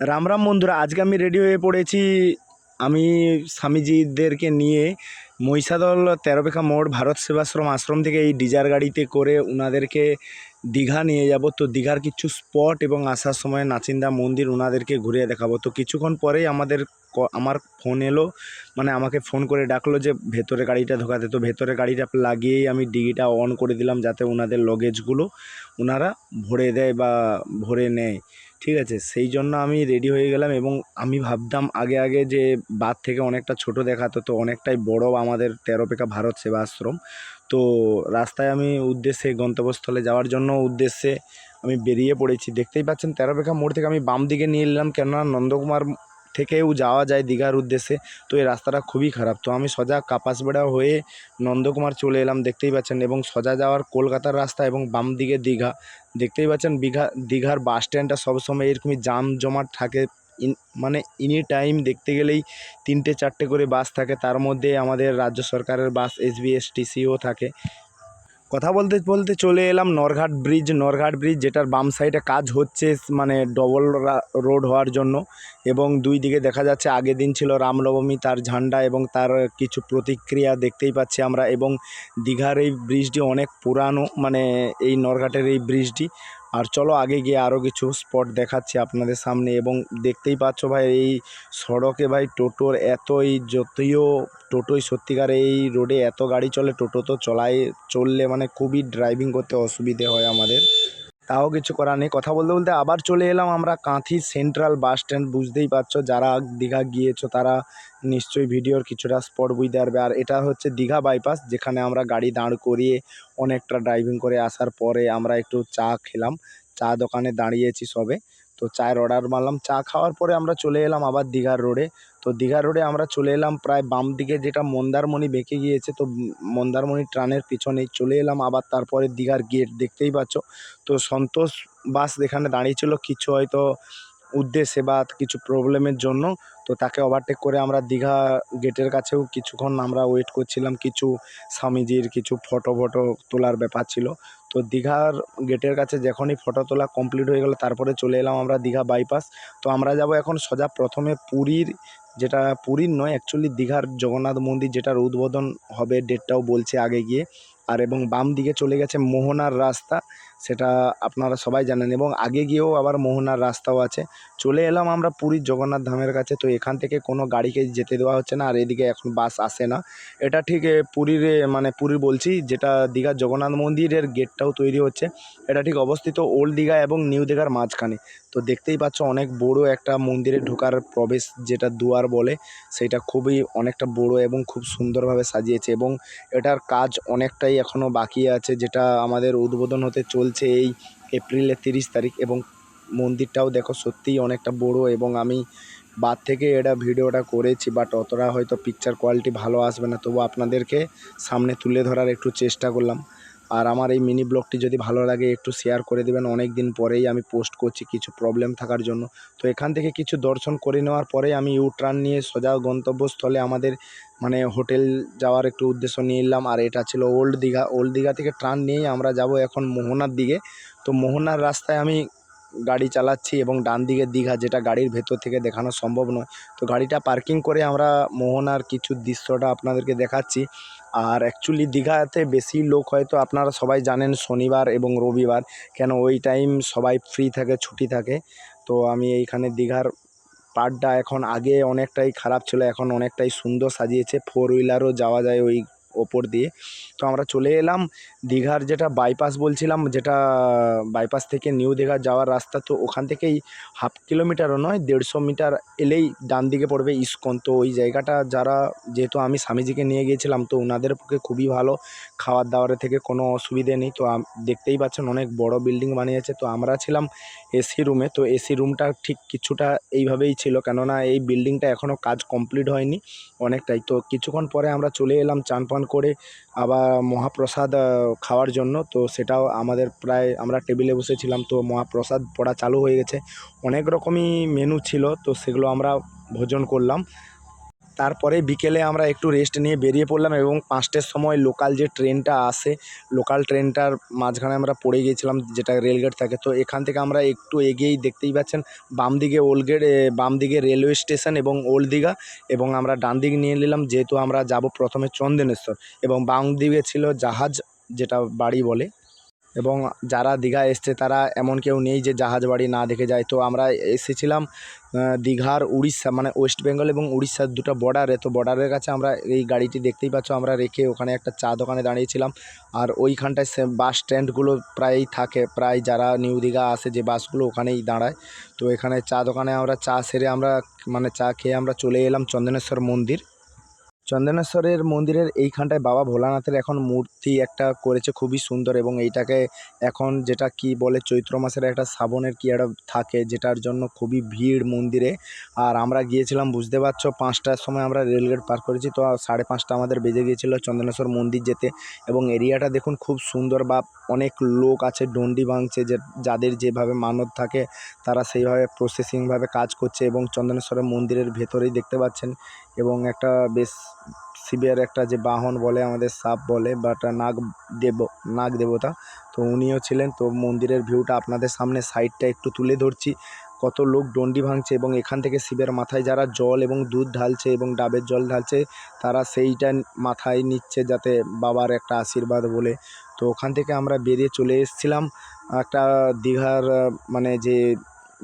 রাম রাম বন্ধুরা, আজকে আমি রেডি হয়ে পড়েছি। আমি স্বামীজিদেরকে নিয়ে মহিষাদল তেরোপেখা মোড় ভারত সেবাশ্রম আশ্রম থেকে এই ডিজার গাড়িতে করে ওনাদেরকে দীঘা নিয়ে যাব। তো দীঘার কিছু স্পট এবং আসার সময় নাচিন্দা মন্দির ওনাদেরকে ঘুরিয়ে দেখাবো। তো কিছুক্ষণ পরেই আমাদের আমার ফোন এলো মানে আমাকে ফোন করে ডাকলো যে, ভেতরে গাড়িটা ঢোকাতে। তো ভেতরে গাড়িটা লাগিয়েই আমি ডিগিটা অন করে দিলাম যাতে ওনাদের লগেজগুলো ওনারা ভরে দেয় বা ভরে নেয়। ঠিক আছে, সেই জন্য আমি রেডি হয়ে গেলাম এবং আমি ভাবতাম আগে আগে যে বাদ থেকে অনেকটা ছোট দেখাতো, তো অনেকটাই বড় আমাদের তেরোপেকা ভারত সেবা আশ্রম তো রাস্তায় আমি উদ্দেশ্যে, গন্তব্যস্থলে যাওয়ার জন্য উদ্দেশ্যে আমি বেরিয়ে পড়েছি। দেখতেই পাচ্ছেন তেরোপেখা মোড় থেকে আমি বাম দিকে নিয়ে এলাম, কেননা নন্দকুমার থেকেও যাওয়া যায় দীঘার উদ্দেশ্যে। তো এই রাস্তাটা খুবই খারাপ। তো আমি সোজা কাপাসবেড়া হয়ে নন্দকুমার চলে এলাম, দেখতেই পাচ্ছেন। এবং সোজা যাওয়ার কলকাতার রাস্তা এবং বাম দিকে দীঘা। দেখতেই পাচ্ছেন দীঘা দীঘার বাস স্ট্যান্ডটা সবসময় এরকমই জাম জমাট থাকে। ইন মানে এনি টাইম দেখতে গেলেই তিনটে, চারটে করে বাস থাকে। তার মধ্যে আমাদের রাজ্য সরকারের বাস এসবিএসটিসিও থাকে। কথা বলতে বলতে চলে এলাম নরঘাট ব্রিজ। নরঘাট ব্রিজ, যেটার বাম সাইডে কাজ হচ্ছে মানে ডবল রোড হওয়ার জন্য। এবং দুই দিকে দেখা যাচ্ছে, আগের দিন ছিল রামনবমী, তার ঝান্ডা এবং তার কিছু প্রতিক্রিয়া দেখতেই পাচ্ছি আমরা। এবং দীঘার এই ব্রিজটি অনেক পুরানো মানে এই নরঘাটের এই ব্রিজটি। আর চলো আগে গিয়ে আরও কিছু স্পট দেখাচ্ছি আপনাদের সামনে এবং দেখতেই পাচ্ছ ভাই, এই সড়কে ভাই টোটোর এতই যতইও টোটোই সত্যিকার এই রোডে এত গাড়ি চলে, টোটো তো চলাই, চললে মানে খুবই ড্রাইভিং করতে অসুবিধে হয় আমাদের। তাও কিছু করার নেই। কথা বলতে বলতে আবার চলে এলাম আমরা কাঁথি সেন্ট্রাল বাস স্ট্যান্ড, বুঝতেই পারছ। যারা দীঘা গিয়েছো তারা নিশ্চয়ই ভিডিওর কিছুটা স্পট বুঝতে পারবে। আর এটা হচ্ছে দীঘা বাইপাস যেখানে আমরা গাড়ি দাঁড় করিয়ে অনেকটা ড্রাইভিং করে আসার পরে আমরা একটু চা খেলাম। চা দোকানে দাঁড়িয়েছি সবে। তো চায়ের অর্ডার মারলাম। চা খাওয়ার পরে আমরা চলে এলাম আবার দীঘার রোডে তো দীঘার রোডে আমরা চলে এলাম প্রায় বাম দিকে যেটা মন্দারমণি বেঁকে গিয়েছে। তো মন্দারমণি ট্রানের পিছনে চলে এলাম আবার তারপরে দীঘার গেট দেখতেই পাচ্ছ। তো সন্তোষ বাস এখানে দাঁড়িয়েছিল, কিছু হয়তো উদ্দেশ্যে বা কিছু প্রবলেমের জন্য, তো তাকে ওভারটেক করে আমরা দীঘা গেটের কাছেও কিছুক্ষণ আমরা ওয়েট করছিলাম। কিছু স্বামীজির কিছু ফটো ফটো তোলার ব্যাপার ছিল। তো দীঘার গেটের কাছে যখনই ফটো তোলা কমপ্লিট হয়ে গেল, তারপরে চলে এলাম আমরা দীঘা বাইপাস তো আমরা যাব এখন সোজা প্রথমে পুরীর, যেটা পুরীর নয় অ্যাকচুয়ালি দীঘার জগন্নাথ মন্দির যেটার উদ্বোধন হবে ডেটটাও বলছে আগে গিয়ে। আর এবং বাম দিকে চলে গেছে মোহনার রাস্তা, সেটা আপনারা সবাই জানেন এবং আগে গিয়েও আবার মোহনার রাস্তাও আছে। চলে এলাম আমরা পুরীর জগন্নাথ ধামের কাছে, তো এখান থেকে কোনো গাড়িকে যেতে দেওয়া হচ্ছে না, আর এদিকে এখন বাস আসে না। এটা ঠিক পুরীর মানে পুরীর বলছি, যেটা দীঘার জগন্নাথ মন্দিরের গেটটাও তৈরি হচ্ছে। এটা ঠিক অবস্থিত ওল্ড দীঘা এবং নিউ দীঘার মাঝখানে। তো দেখতেই পাচ্ছ অনেক বড় একটা মন্দিরে ঢোকার প্রবেশ, যেটা দুয়ার বলে সেটা খুবই অনেকটা বড় এবং খুব সুন্দরভাবে সাজিয়েছে এবং এটার কাজ অনেকটাই এখনও বাকি আছে, যেটা আমাদের উদ্বোধন হতে চলছে এই এপ্রিলের তিরিশ তারিখ এবং মন্দিরটাও দেখো সত্যিই অনেকটা বড় এবং আমি বাদ থেকে এটা ভিডিওটা করেছি বাট অতটা হয়তো পিকচার কোয়ালিটি ভালো আসবে না, তবু আপনাদেরকে সামনে তুলে ধরার একটু চেষ্টা করলাম। আর আমার এই মিনি ব্লগটি যদি ভালো লাগে, একটু শেয়ার করে দেবেন। অনেক দিন পরেই আমি পোস্ট করছি কিছু প্রবলেম থাকার জন্য। তো এখান থেকে কিছু দর্শন করে নেওয়ার পরে আমি ইউ টার্ন নিয়ে সোজা গন্তব্যস্থলে আমাদের মানে হোটেল যাওয়ার একটু উদ্দেশ্য নিয়ে এলাম। আর এটা ছিল ওল্ড দীঘা। ওল্ড দীঘা থেকে ট্রান নিয়েই আমরা যাব এখন মোহনার দিকে। তো মোহনার রাস্তায় আমি গাড়ি চালাচ্ছি এবং ডান দিকে দীঘা, যেটা গাড়ির ভেতর থেকে দেখানো সম্ভব নয়। তো গাড়িটা পার্কিং করে আমরা মোহনার কিছু দৃশ্যটা আপনাদেরকে দেখাচ্ছি। আর অ্যাকচুয়ালি দীঘাতে বেশি লোক হয়তো আপনারা সবাই জানেন শনিবার এবং রবিবার, কেন ওই টাইম সবাই ফ্রি থাকে, ছুটি থাকে। তো আমি এইখানে দীঘার পার্টটা এখন আগে অনেকটাই খারাপ ছিল, এখন অনেকটাই সুন্দর সাজিয়েছে। ফোর হুইলারও যাওয়া যায় ওই ওপর দিয়ে। তো আমরা চলে এলাম। দীঘার যেটা বাইপাস বলছিলাম, যেটা বাইপাস থেকে নিউ দীঘা যাওয়ার রাস্তা, তো ওখান থেকেই হাফ কিলোমিটারও নয়, দেড়শো মিটার এলেই ডান দিকে পড়বে ইস্কন। তো ওই জায়গাটা যারা, যেহেতু আমি স্বামীজিকে নিয়ে গিয়েছিলাম, তো ওনাদের পক্ষে খুবই ভালো। খাওয়ার দাওয়ারের থেকে কোনো অসুবিধে নেই, তো দেখতেই পাচ্ছেন অনেক বড় বিল্ডিং বানিয়েছে। তো আমরা ছিলাম এসি রুমে তো এসি রুমটা ঠিক কিছুটা এইভাবেই ছিল, কেননা এই বিল্ডিংটা এখনও কাজ কমপ্লিট হয়নি অনেকটাই। তো কিছুক্ষণ পরে আমরা চলে এলাম চান পান করে আবার মহাপ্রসাদ খাওয়ার জন্য। তো সেটাও আমাদের প্রায়, আমরা টেবিলে বসেছিলাম। তো মহাপ্রসাদ পড়া চালু হয়ে গেছে। অনেক রকমই মেনু ছিল। তো সেগুলো আমরা ভোজন করলাম। তারপরে বিকেলে আমরা একটু রেস্ট নিয়ে বেরিয়ে পড়লাম এবং পাঁচটার সময় লোকাল যে ট্রেনটা আসে লোকাল ট্রেনটার মাঝখানে আমরা পড়ে গিয়েছিলাম, যেটা রেলগেট থাকে। তো এখান থেকে আমরা একটু এগিয়েই দেখতেই পাচ্ছেন বাম দিকে ওল্ড গেট বাম দিকে রেলওয়ে স্টেশন এবং ওল্ড দীঘা এবং আমরা ডান দিক নিয়ে নিলাম, যেহেতু আমরা যাব প্রথমে চন্দনেশ্বর এবং বাম দিকে ছিল জাহাজ, যেটা বাড়ি বলে। এবং যারা দীঘা এসছে তারা এমন কেউ নেই যে জাহাজ বাড়ি না দেখে যায়। তো আমরা এসেছিলাম দীঘার উড়িষ্যা মানে ওয়েস্ট বেঙ্গল এবং উড়িষ্যার দুটো বর্ডারে তো বর্ডারের কাছে আমরা এই গাড়িটি দেখতেই পাচ্ছ, আমরা রেখে ওখানে একটা চা দোকানে দাঁড়িয়েছিলাম। আর ওইখানটায় সে বাস স্ট্যান্ডগুলো প্রায়ই থাকে, প্রায় যারা নিউ দীঘা আসে যে বাসগুলো ওখানেই দাঁড়ায়। তো এখানে চা দোকানে আমরা চা সেরে আমরা মানে চা খেয়ে আমরা চলে এলাম চন্দনেশ্বর মন্দির। চন্দনেশ্বরের মন্দিরের এইখানটায় বাবা ভোলানাথের এখন মূর্তি একটা করেছে, খুবই সুন্দর এবং এইটাকে এখন যেটা কি বলে চৈত্র মাসের একটা শ্রাবণের কি একটা থাকে যেটার জন্য খুবই ভিড় মন্দিরে। আর আমরা গিয়েছিলাম, বুঝতে পারছ, পাঁচটার সময় আমরা রেলগেট পার করেছি, তো সাড়ে পাঁচটা আমাদের বেজে গিয়েছিল চন্দনেশ্বর মন্দির যেতে এবং এরিয়াটা দেখুন খুব সুন্দর বা অনেক লোক আছে, ডন্ডি ভাঙছে যে, যাদের যেভাবে মানত থাকে তারা সেইভাবে প্রসেসিংভাবে কাজ করছে এবং চন্দনেশ্বরের মন্দিরের ভেতরেই দেখতে পাচ্ছেন এবং একটা বেশ শিবের একটা যে বাহন বলে, আমাদের সাপ বলে বাট নাগ দেব, নাগ দেবতা। তো উনিও ছিলেন। তো মন্দিরের ভিউটা আপনাদের সামনে সাইডটা একটু তুলে ধরছি। কত লোক ডন্ডি ভাঙছে এবং এখান থেকে শিবের মাথায় যারা জল এবং দুধ ঢালছে এবং ডাবের জল ঢালছে, তারা সেইটা মাথায় নিচ্ছে যাতে বাবার একটা আশীর্বাদ বলে। তো ওখান থেকে আমরা বেরিয়ে চলে এসেছিলাম। একটা দীঘার মানে যে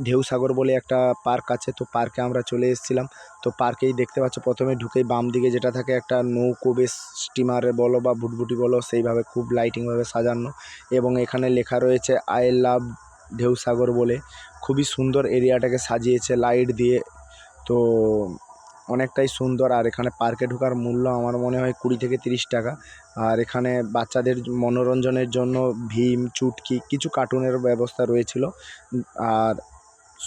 ঢেউসাগর বলে একটা পার্ক আছে, তো পার্কে আমরা চলে এসেছিলাম। তো পার্কেই দেখতে পাচ্ছ, প্রথমে ঢুকেই বাম দিকে যেটা থাকে একটা নৌকো বেশ স্টিমারে বলো বা ভুটভুটি বলো, সেইভাবে খুব লাইটিংভাবে সাজানো এবং এখানে লেখা রয়েছে আই লাভ ঢেউসাগর বলে। খুবই সুন্দর এরিয়াটাকে সাজিয়েছে লাইট দিয়ে। তো অনেকটাই সুন্দর, আর এখানে পার্কে ঢোকার মূল্য আমার মনে হয় কুড়ি থেকে তিরিশ টাকা। আর এখানে বাচ্চাদের মনোরঞ্জনের জন্য ভীম, চুটকি, কিছু কার্টুনের ব্যবস্থা রয়েছিল। আর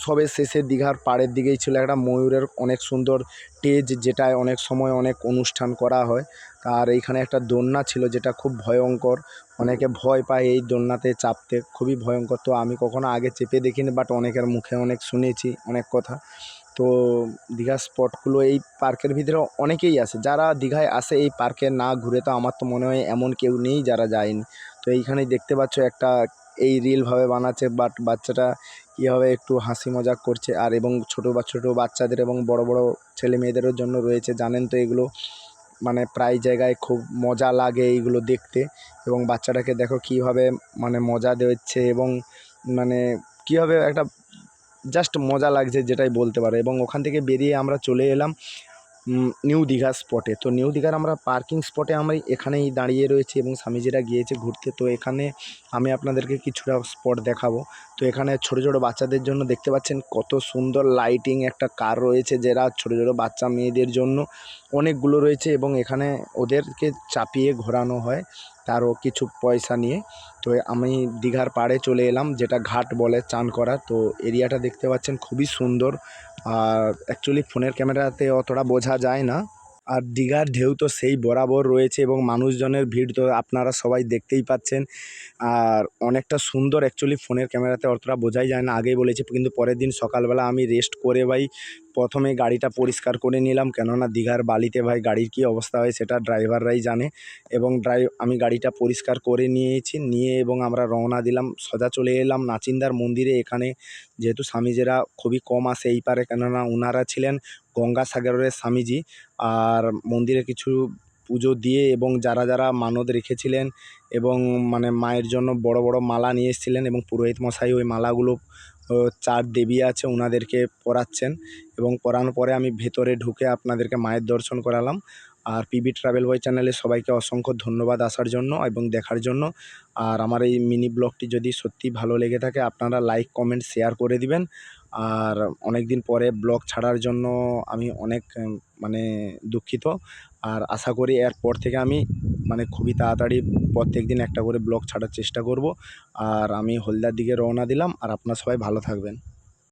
সবে শেষে দীঘার পাড়ের দিকেই ছিল একটা ময়ূরের অনেক সুন্দর টেজ যেটায় অনেক সময় অনেক অনুষ্ঠান করা হয়। আর এইখানে একটা দোলনা ছিল যেটা খুব ভয়ঙ্কর। অনেকে ভয় পায় এই দোলনাতে চাপতে, খুবই ভয়ঙ্কর। তো আমি কখনো আগে চেপে দেখিনি বাট অনেকের মুখে অনেক শুনেছি অনেক কথা। তো দীঘার স্পটগুলো এই পার্কের ভিতরে অনেকেই আসে যারা দীঘায় আসে এই পার্কে না ঘুরে, তো আমার তো মনে হয় এমন কেউ নেই যারা যায়নি। তো এইখানেই দেখতে পাচ্ছ একটা এই রিলভাবে বানাচ্ছে বাট বাচ্চাটা কীভাবে একটু হাসি মজাক করছে আর এবং ছোটো বা ছোটো বাচ্চাদের এবং বড় বড় ছেলে মেয়েদেরও জন্য রয়েছে, জানেন তো এগুলো মানে প্রায় জায়গায় খুব মজা লাগে এইগুলো দেখতে এবং বাচ্চাটাকে দেখো কীভাবে মানে মজা দিচ্ছে এবং মানে কীভাবে একটা জাস্ট মজা লাগছে যেটাই বলতে পারো এবং ওখান থেকে বেরিয়ে আমরা চলে এলাম নিউ দীঘা স্পটে তো নিউ দীঘার আমরা পার্কিং স্পটে আমরা এখানেই দাঁড়িয়ে রয়েছি এবং স্বামীজিরা গিয়েছে ঘুরতে। তো এখানে আমি আপনাদেরকে কিছুটা স্পট দেখাবো। তো এখানে ছোটো ছোটো বাচ্চাদের জন্য দেখতে পাচ্ছেন কত সুন্দর লাইটিং একটা কার রয়েছে যারা ছোটো ছোটো বাচ্চা মেয়েদের জন্য অনেকগুলো রয়েছে এবং এখানে ওদেরকে চাপিয়ে ঘোরানো হয় তারও কিছু পয়সা নিয়ে। তো আমি দীঘার পাড়ে চলে এলাম যেটা ঘাট বলে চান করা। তো এরিয়াটা দেখতে পাচ্ছেন খুবই সুন্দর। আর অ্যাকচুয়ালি ফোনের ক্যামেরাতে অতটা বোঝা যায় না। আর দীঘার ঢেউ তো সেই বরাবর রয়েছে এবং মানুষজনের ভিড় তো আপনারা সবাই দেখতেই পাচ্ছেন। আর অনেকটা সুন্দর অ্যাকচুয়ালি ফোনের ক্যামেরাতে অতটা বোঝাই যায় না। আগেই বলেছি, কিন্তু পরের দিন সকালবেলা আমি রেস্ট করে ভাই প্রথমে গাড়িটা পরিষ্কার করে নিলাম, কেননা দীঘার বালিতে ভাই গাড়ির কী অবস্থা হয় সেটা ড্রাইভাররাই জানে এবং ড্রাই, আমি গাড়িটা পরিষ্কার করে নিয়েছি, নিয়ে এবং আমরা রওনা দিলাম, সোজা চলে এলাম নাচিন্দার মন্দিরে। এখানে যেহেতু স্বামীজিরা খুবই কম আসে এই পারে, কেননা ওনারা ছিলেন গঙ্গাসাগরের স্বামীজি আর মন্দিরে কিছু পুজো দিয়ে এবং যারা যারা মানত রেখেছিলেন এবং মানে মায়ের জন্য বড় বড় মালা নিয়ে এসেছিলেন এবং পুরোহিত মশাই ওই মালাগুলো চার দেবী আছে ওনাদেরকে পড়াচ্ছেন এবং পরানোর পরে আমি ভেতরে ঢুকে আপনাদেরকে মায়ের দর্শন করালাম। আর পিবি ট্রাভেল বয় চ্যানেলে সবাইকে অসংখ্য ধন্যবাদ আসার জন্য এবং দেখার জন্য। আর আমার এই মিনি ব্লগটি যদি সত্যি ভালো লেগে থাকে, আপনারা লাইক, কমেন্ট, শেয়ার করে দিবেন। আর অনেক দিন পরে ব্লগ ছাড়ার জন্য আমি অনেক মানে দুঃখিত। আর আশা করি এরপর থেকে আমি মানে খুবই তাড়াতাড়ি প্রত্যেক দিন একটা করে ব্লগ ছাড়ার চেষ্টা করব। আর আমি হলদার দিকে রওনা দিলাম। আর আপনারা সবাই ভালো থাকবেন।